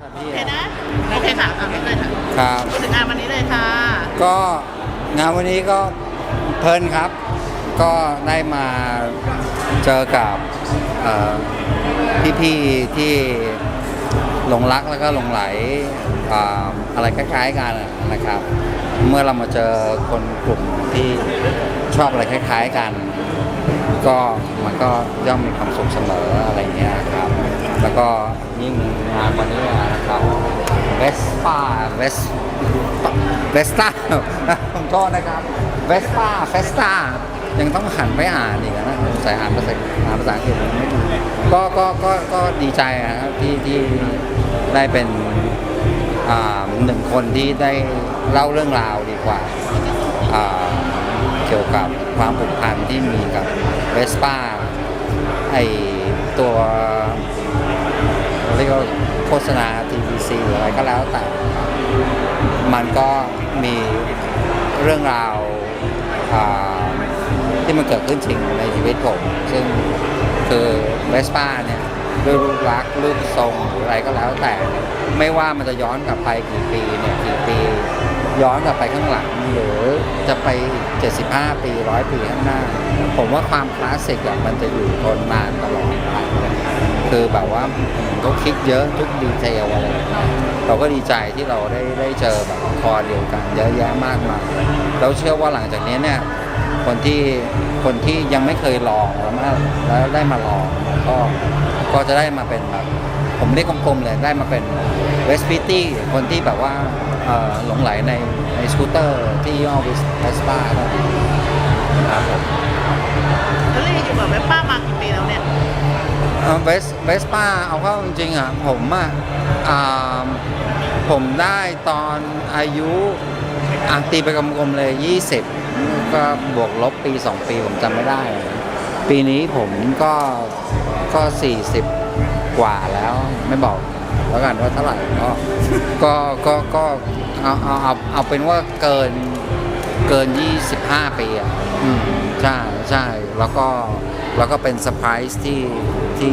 โอเคนะ โอเคค่ะอะไม่เลยค่ะครับ พูดถึงงานวันนี้เลยค่ะ ก็งานวันนี้ก็เพลินครับ ก็ได้มาเจอกับเอ่อพี่ๆที่หลงรักแล้วก็หลงไหลอ่าอะไรคล้ายๆกันอะนะครับ เมื่อเรามาเจอคนกลุ่มที่ชอบอะไรคล้าย ๆกัน ก็มันก็ย่อมมีความสุขเสมออะไรเงี้ยครับ แล้วก็ยิ่งงานวันนี้นะครับเวสป้าเวสเวสต้าผมโทษนะครับเวสป้าเฟสต้ายังต้องหันไปอ่านอีกนะสายอ่านภาษาอ่านภาษาอังกฤษไม่ดีก็ก็ก็ก็ดีใจนะครับที่ที่ได้เป็นหนึ่งคนที่ได้เล่าเรื่องราวดีกว่า เกี่ยวกับความผูกพันที่มีกับเวสป้าไอตัว เรียกว่าโฆษณา TVC หรืออะไรก็แล้วแต่ มันก็มีเรื่องราวาที่มันเกิดขึ้นจริงในชีวิตผม ซึ่งคือเวสป้าเนี่ยด้วยรูปลักษณ์รูปทรงหรืออะไรก็แล้วแต่ ไม่ว่ามันจะย้อนกลับไปกี่ปีเนี่ยกี่ปี ย้อนกลับไปข้างหลังหรือจะไป 75 ปีร้อยปีข้างหน้า ผมว่าความคลาสสิกมันจะอยู่ทนนานตลอด คือแบบว่าเขาคิดเยอะทุกดีเทลอะไรเราก็ดีใจที่เราได้ได้เจอแบบคอเดียวกันเยอะแยะมากมายเราเชื่อว่าหลังจากนี้เนี่ยคนที่คนที่ยังไม่เคยลองแล้วมาแล้วได้มาลองก็ก็จะได้มาเป็นแบบผมเรียกกลมๆเลยได้มาเป็นเวสพิตี้คนที่แบบว่าหลงไหลในในสกูตเตอร์ที่ยี่ห้อเวสป้าครับผมแล้วลี่อยู่กับเว็บป้ามากี่ปีแล้วเนี่ย เวสเวสป้าเอาเข้าจริงๆอะผมอะผมได้ตอนอายุอะตีไปกลมๆเลย 20 ก็บวกลบปี 2 ปีผมจำไม่ได้ ปีนี้ผมก็ก็ 40 กว่าแล้วไม่บอกแล้วกันว่าเท่าไหร่ก็ก็ก็ก็เอาเอาเอาเอาเป็นว่าเกินเกิน 25 ปีอะอืมใช่ใช่แล้วก็ แล้วก็เป็นเซอร์ไพรส์ที่ที่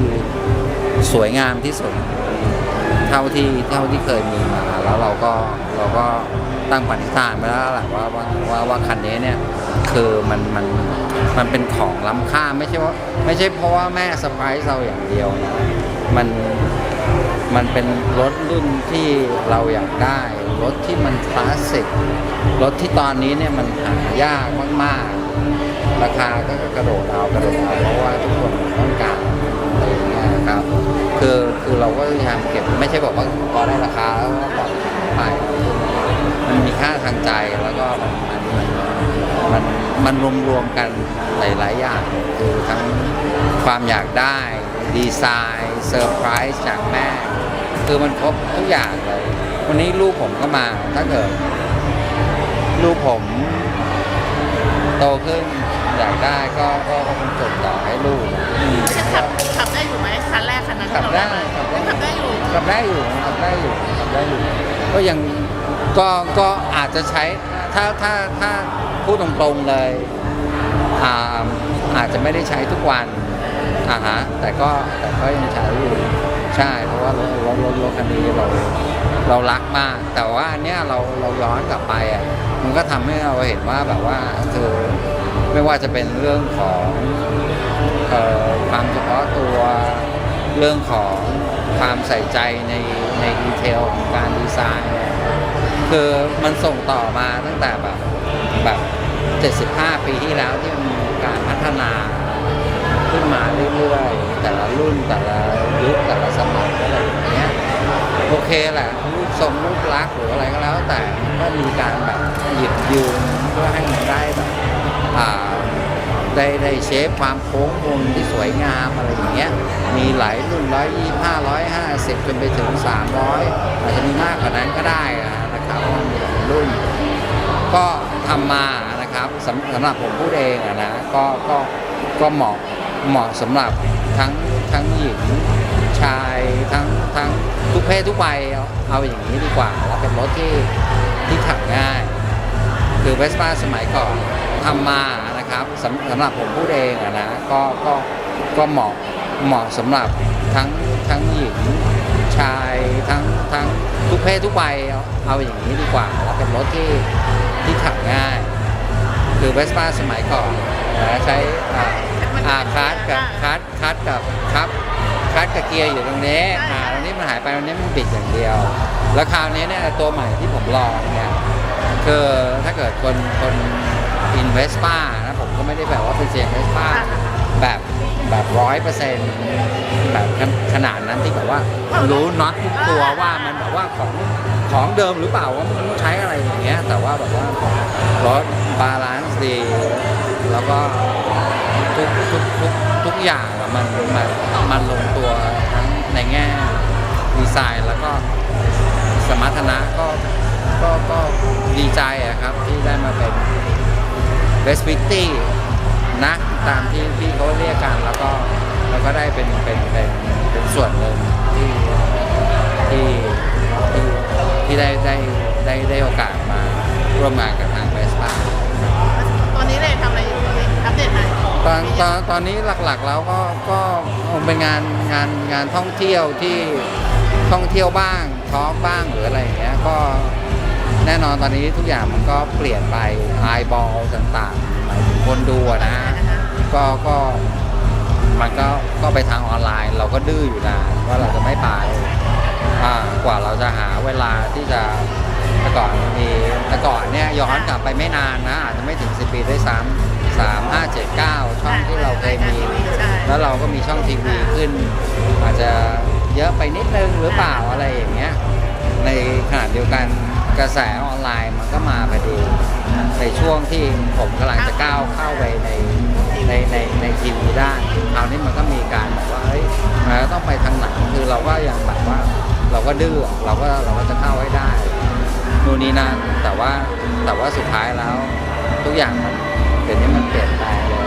สวยงามที่สุด เท่าที่เท่าที่เคยมีมาแล้วเราก็เราก็ตั้งปณิธานไปแล้วแหละว่าว่าว่าว่าคันนี้เนี่ยคือมันมันมันเป็นของล้ำค่าไม่ใช่ว่าไม่ใช่เพราะว่าแม่สไปซ์เราอย่างเดียวนะมันมันเป็นรถรุ่นที่เราอยากได้ รถที่มันคลาสสิกรถที่ตอนนี้เนี่ยมันหายากมาก ๆ ราคาก็กระโดดเอากระโดดเอา ก็บไม่ใช่บอกว่าพอได้ราคาแล้วก็ปล่อยไปมันมีค่าทางใจแล้วก็มันมันมันมันรวมรวมๆกันหลาย ๆ อย่างคือทั้งความอยากได้ดีไซน์เซอร์ไพรส์จากแม่ คือมันครบทุกอย่างเลย วันนี้ลูกผมก็มาถ้าเกิด ลูกผมโตขึ้น อยากได้ก็ก็ก็คงจดต่อให้ลูกอืมจะขับขับได้อยู่ไหมคันแรกคันนั้นขับได้ที่เราขับได้อยู่ขับได้อยู่ขับได้อยู่ขับได้อยู่ ก็ยังก็ก็อาจจะใช้ถ้าถ้าถ้าพูดตรงๆเลยอ่าอาจจะไม่ได้ใช้ทุกวันอ่าฮะแต่ก็แต่ก็ยังใช้อยู่ใช่ เพราะว่ารถรถรถรถคันนี้เราเรารักมาก แต่ว่าอันเนี้ยเราเราย้อนกลับไปอะมันก็ทำให้เราเห็นว่าแบบว่าคือ ไม่ว่าจะเป็นเรื่องของออความเฉพาะตัวเรื่องของความใส่ใจในในดีเทลของการดีไซน์ คือมันส่งต่อมาตั้งแต่แบบแบบ 75 ปีที่แล้วที่มีการพัฒนาขึ้นมาเรื่อยๆ แต่ละรุ่นแต่ละยุคแต่ละสมัยอะไรอย่างเงี้ยโอเคแหละรูปทรงรูปลักษณ์หรืออะไรก็แล้วแต่ก็มีการแบบหยิบยืนเพื่อให้มันได้แบบ ได้ได้เชฟความโค้งมุมที่สวยงามอะไรอย่างเงี้ย มีหลายรุ่นร้อยยี่ห้าร้อยห้าสิบจนไปถึงสามร้อยอาจจะมีมากกว่านั้นก็ได้นะครับมีหลายรุ่น ก็ทำมานะครับสำสำหรับผมพูดเองนะก็ก็ก็เหมาะเหมาะสำหรับทั้งทั้งหญิงชายทั้งทั้งทุกเพศทุกวัยเอาเอาอย่างนี้ดีกว่า แล้วเป็นรถที่ที่ขับง่าย คือเวสป้าสมัยก่อน ทำมานะครับสำสำหรับผมพูดเองอะนะก็ก็ก็เหมาะเหมาะสำหรับทั้งทั้งหญิงชายทั้งทั้งทุกใบเอาเอาอย่างนี้ดีกว่าแล้วเป็นรถที่ที่ขับง่าย คือเวสป้าสมัยก่อนนะใช้อ่าอาคาร์ดกับคาร์ดคาร์ดกับครับคาร์ดกับเกียร์อยู่ตรงนี้อ่าตรงนี้มันหายไปตรงนี้มันบิดอย่างเดียว แล้วคราวนี้เนี่ยตัวใหม่ที่ผมลองเนี่ยคือถ้าเกิดคนคน อินเวสป้านะผมก็ไม่ได้แบบว่าเป็นเซียนเวสป้าแบบแบบร้อยเปอร์เซ็นต์แบบขนขนาดนั้นที่แบบว่ารู้น็อตทุกตัวว่ามันแบบว่าของของเดิมหรือเปล่าว่ามันต้องใช้อะไรอย่างเงี้ย แต่ว่าแบบว่ารถบาลานซ์ดีแล้วก็ทุกทุกทุกทุกอย่างอะมันมันมันลงตัวทั้งในแง่ดีไซน์แล้วก็สมรรถนะก็ก็ก็ดีใจอะครับที่ได้มาเป็น Best f i t y นะตามที่ที่เขาเรียกกันแล้วก็แล้วก็ได้เป็นเป็นเป็นเป็นส่วนหนึ่งที่ที่ที่ที่ได้ได้ได้ได้โอกาสมาร่วมงานกับทางเบสป้าตอนนี้เลยทำอะไรอยู่ตอนนี้อัปเดตหน่อยตอนตอนตอนนี้หลักๆแล้วก็ก็เป็นงานงานงานท่องเที่ยวที่ท่องเที่ยวบ้างท้องบ้างหรืออะไรอย่างเงี้ยก็ แน่นอนตอนนี้ทุกอย่างมันก็เปลี่ยนไปไอบอลต่างๆหมายถึงคนดูอะนะ ก็ก็มันก็ก็ไปทางออนไลน์ เราก็ดื้ออยู่นานว่าเราจะไม่ไปอ่ากว่าเราจะหาเวลาที่จะแต่ก่อนมีแต่ก่อนเนี่ยย้อนกลับไปไม่นานนะอาจจะไม่ถึงสิปีด้วยซ้ำสามห้าเจ็ดเก้าช่องที่เราเคยมี ใช่ แล้วเราก็มีช่องทีวีขึ้น อาจจะเยอะไปนิดนึงหรือเปล่าอะไรอย่างเงี้ยในขณะเดียวกัน กระแสออนไลน์มันก็มาพอดีในช่วงที่ผมกำลังจะก้าวเข้าไปในในในในทีวีได้คราวนี้มันก็มีการแบบว่าเฮ้ยมันก็ต้องไปทางหนังคือเราก็ยังแบบว่าเราก็ดื้อเราก็เราก็จะเข้าให้ได้นู่นนี่นั่นแต่ว่าแต่ว่าสุดท้ายแล้ว ทุกอย่างมันเดี๋ยวนี้มันเปลี่ยนแปลงเลย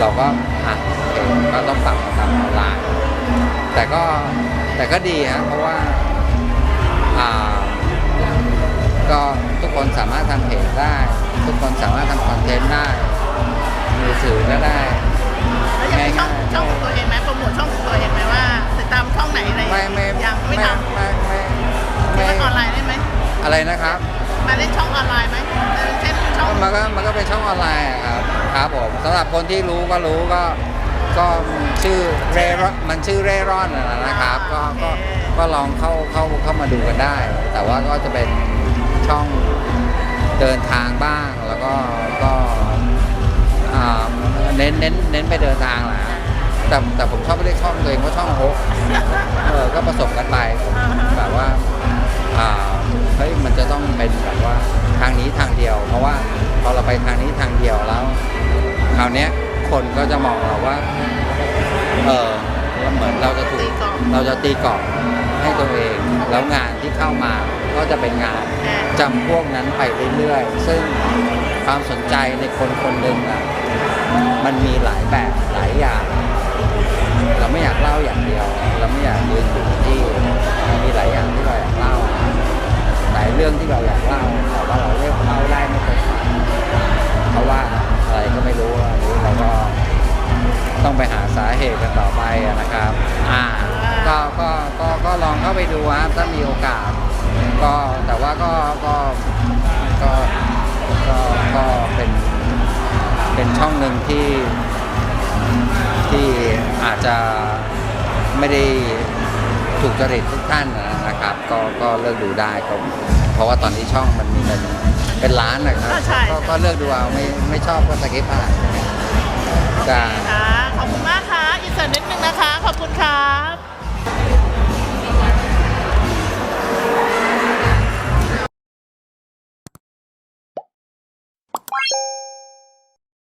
เราก็อะโอเคก็ต้องปรับมาทำออนไลน์แต่ก็แต่ก็ดีฮะเพราะว่าอ่า ก็ทุกคนสามารถทำเพจได้ ทุกคนสามารถทำคอนเทนต์ได้มือถือก็ได้ แล้วยังมีช่องช่องของตัวเองไหมโปรโมทช่องของตัวเองไหมว่าติดตามช่องไหนอะไรไม่ไม่ยังไม่ทำไม่ไม่เล่ไม่นออนไลน์ได้ไหมอะไรนะครับ มาเล่นช่องออนไลน์ไหมเออเช่นช่องมันก็มันก็เป็นช่องออนไลน์อะครับครับผมสำหรับคนที่รู้ก็รู้ก็ก็ชื่อเร่ร่อนมันชื่อเร่ร่อนอะนะครับ ก็ก็ก็ลองเข้าเข้าเข้ามาดูกันได้ แต่ว่าก็จะเป็น ช่องเดินทางบ้างแล้วก็ก็อ่าเน้นเน้นเน้นไปเดินทางแหละแต่แต่ผมชอบเรียกช่องตัวเองว่าช่องโฮกเออก็ผสมกันไปผมแบบว่าอ่าเฮ้ยมันจะต้องเป็นแบบว่าทางนี้ทางเดียว เพราะว่าพอเราไปทางนี้ทางเดียวแล้วคราวเนี้ยคนก็จะมองเราว่าเออเหมือนเราจะถูตีกกลองเราจะตีกรอบให้ตัวเอง แล้วงานที่เข้ามา ก็จะเป็นงานจำพวกนั้นไปเรื่อยๆ ซึ่งความสนใจในคนคนหนึ่งอะมันมีหลายแบบหลายอย่าง เราไม่อยากเล่าอย่างเดียว เราไม่อยากยืนอยู่กับที่มีหลาย เป็นช่องหนึ่งที่ที่อาจจะไม่ได้ถูกจริตทุกท่านนะครับ ก็ก็เลือกดูได้ก็เพราะว่าตอนนี้ช่องมันมีเป็นเป็นล้านนะครับก็ก็เลือกดูเอาไม่ไม่ชอบก็สกิปไปจ้า ค่ะขอบคุณมากค่ะอีกสักนิดนึงนะคะ ขอบคุณครับ